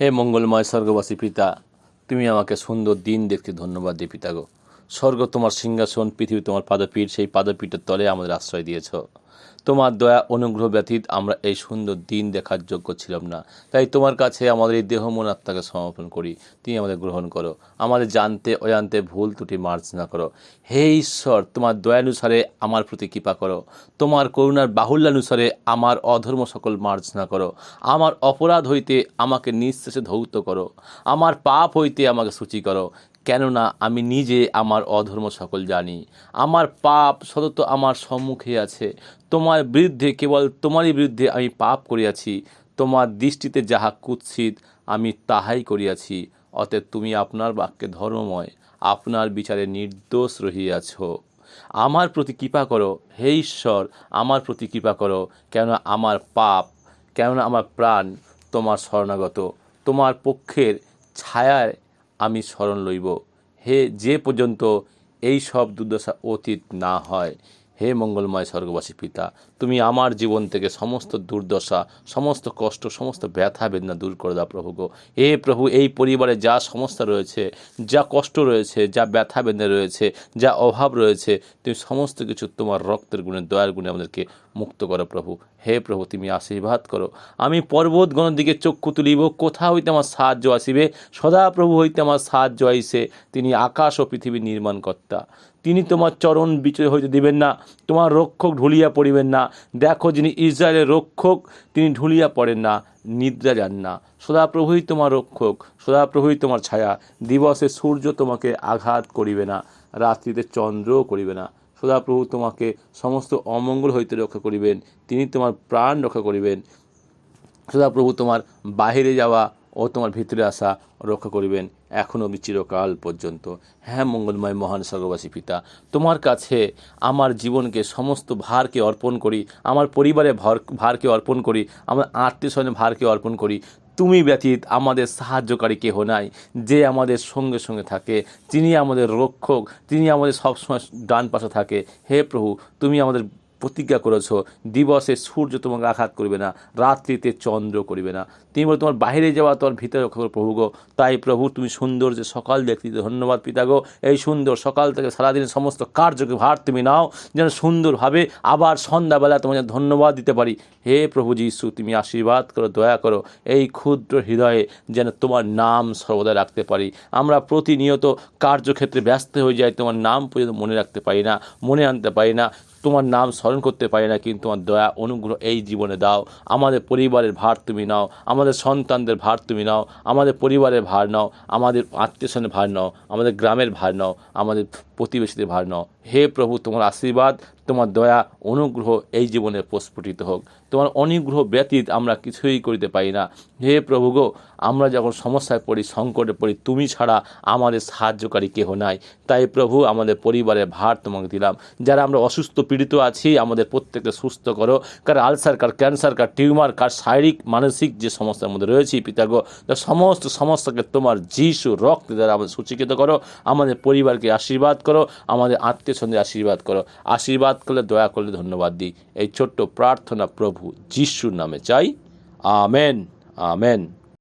হে মঙ্গলময় স্বর্গবাসী পিতা, তুমি আমাকে সুন্দর দিন দেখতে ধন্যবাদ দিয়ে পিতা গো স্বর্গ তোমার সিংহাসন, পৃথিবী তোমার পাদপীঠ, সেই পাদপীঠের তলে আমাদের আশ্রয় দিয়েছ। তোমার দয়া অনুগ্রহ ব্যতীত আমরা এই সুন্দর দিন দেখার যোগ্য ছিলাম না। তাই তোমার কাছে আমাদের এই দেহ মন আত্মাকে সমর্পণ করি। তুমি আমাদের গ্রহণ করো। আমাদের জানতে, অজান্তে ভুল ত্রুটি মার্জনা করো। হে ঈশ্বর, তোমার দয়ানুসারে আমার প্রতি কৃপা করো। তোমার করুণার বাহুল্যানুসারে আমার অধর্ম সকল মার্জনা করো। আমার অপরাধ হইতে আমাকে নিঃশেষে ধৌত করো। আমার পাপ হইতে আমাকে সূচি করো। কেননা আমি নিজে আমার অধর্ম সকল জানি। আমার পাপ সতত আমার সম্মুখে আছে। তোমার বিরুদ্ধে, কেবল তোমারই বিরুদ্ধে আমি পাপ করিয়াছি। তোমার দৃষ্টিতে যাহা কুৎসিত, আমি তাহাই করিয়াছি। অতএব তুমি আপনার বাক্যে ধর্মময়, আপনার বিচারে নির্দোষ রহিয়াছ। আমার প্রতি কৃপা করো, হে ঈশ্বর, আমার প্রতি কৃপা করো, কেননা আমার পাপ, কেননা আমার প্রাণ তোমার শরণাগত। তোমার পক্ষের ছায়ায় আমি স্মরণ লইব। হে যে পর্যন্ত এই সব দুর্দশা অতীত না হয় হে মঙ্গলময় স্বর্গবাসী পিতা, তুমি আমার জীবন থেকে সমস্ত দুর্দশা, সমস্ত কষ্ট, সমস্ত ব্যথা, বেদনা দূর করে দাও প্রভু গো। হে প্রভু, এই পরিবারে যা সমস্যা রয়েছে, যা কষ্ট রয়েছে, যা ব্যথা বেদনা রয়েছে, যা অভাব রয়েছে, তুমি সমস্ত কিছু তোমার রক্তের গুণে, দয়ার গুণে আমাদেরকে মুক্ত করো প্রভু। হে প্রভু, তুমি আশীর্বাদ করো। আমি পর্বত পর্বতগণের দিকে চক্ষু তুলিব কোথা হইতে আমার সাহায্য আসিবে? সদা প্রভু হইতে আমার সাহায্য আইসে, তিনি আকাশ ও পৃথিবী নির্মাণকর্তা। তিনি তোমার চরণ বিচয় হইতে দিবেন না, তোমার রক্ষক ঢুলিয়া পড়িবেন না। দেখো যিনি ইসরায়েলের রক্ষক, তিনি ঢুলিয়া পড়েন না, নিদ্রা যান না। সদাপ্রভুই তোমার রক্ষক, সদাপ্রভুই তোমার ছায়া। দিবসে সূর্য তোমাকে আঘাত করিবে না, রাত্রিতে চন্দ্রও করিবে না। সদাপ্রভু তোমাকে সমস্ত অমঙ্গল হইতে রক্ষা করিবেন, তিনি তোমার প্রাণ রক্ষা করিবেন। সদাপ্রভু তোমার বাহিরে যাওয়া ও তোমার ভিতরে আসা রক্ষা করিবেন এখন অবধি চিরকাল পর্যন্ত। হ্যাঁ মঙ্গলময় মহান স্বর্গবাসী পিতা, তোমার কাছে আমার জীবনকে সমস্ত ভারকে অর্পণ করি, আমার পরিবারে ভর ভারকে অর্পণ করি, আমার আত্মীয় স্বজনের ভারকে অর্পণ করি। তুমি ব্যতীত আমাদের সাহায্যকারী কেহ নাই, যে আমাদের সঙ্গে সঙ্গে থাকে তিনি আমাদের রক্ষক তিনি আমাদের সবসময় ডান পাশে থাকে। হে প্রভু, তুমি আমাদের প্রতিজ্ঞা করেছ, দিবসে সূর্য তোমাকে আঘাত করবে না, রাত্রিতে চন্দ্র করবে না। তুমি বলে, তোমার বাইরে যাওয়া তোমার ভিতরে প্রভু গো। তাই প্রভু, তুমি সুন্দর যে সকাল দেখতে ধন্যবাদ পিতা গো। এই সুন্দর সকাল থেকে সারাদিনের সমস্ত কার্যকে ভার তুমি নাও, যেন সুন্দরভাবে আবার সন্ধ্যাবেলা যেন ধন্যবাদ দিতে পারি। হে প্রভু যীশু, তুমি আশীর্বাদ করো, দয়া করো, এই ক্ষুদ্র হৃদয়ে যেন তোমার নাম সর্বদা রাখতে পারি। আমরা প্রতিনিয়ত কার্যক্ষেত্রে ব্যস্ত হয়ে যাই, তোমার নাম পর্যন্ত মনে রাখতে পারি না, মনে আনতে পারি না। তোমার নাম স্মরণ করতে পারি না, কিন্তু তোমার দয়া, অনুগ্রহ এই জীবনে দাও। আমাদের পরিবারের ভার তুমি নাও, আমাদের সন্তানদের ভার তুমি নাও, আমাদের পরিবারের ভার নাও, আমাদের আত্মীয় স্বজনের ভার নাও, আমাদের গ্রামের ভার নাও, আমাদের প্রতিবেশীদের ভার নাও। হে প্রভু, তোমার আশীর্বাদ, তোমার দয়া, অনুগ্রহ এই জীবনে প্রস্ফুটিত হোক। তোমার অনুগ্রহ ব্যতীত আমরা কিছুই করিতে পারি না। হে প্রভু গো, আমরা যখন সমস্যায় পড়ি, সংকটে পড়ি, তুমি ছাড়া আমাদের সাহায্যকারী কেহ নাই। তাই প্রভু, আমাদের পরিবারের ভার তোমাকে দিলাম। যারা আমরা অসুস্থ, পীড়িত আছি, আমাদের প্রত্যেককে সুস্থ করো। কার আলসার, কার ক্যান্সার, কার টিউমার, কার শারীরিক, মানসিক যে সমস্যার মধ্যে রয়েছি পিতাগ সমস্ত সমস্যাকে তোমার যিশু রক্ত দ্বারা আমাদের সূচীকৃত করো। আমাদের পরিবারকে আশীর্বাদ করো, আমাদের আত্মীয় স্বজনদের আশীর্বাদ করো। আশীর্বাদ করলে, দয়া করলে ধন্যবাদ দিই। এই ছোট্ট প্রার্থনা প্রভু যিশুর নামে চাই। Amen amen.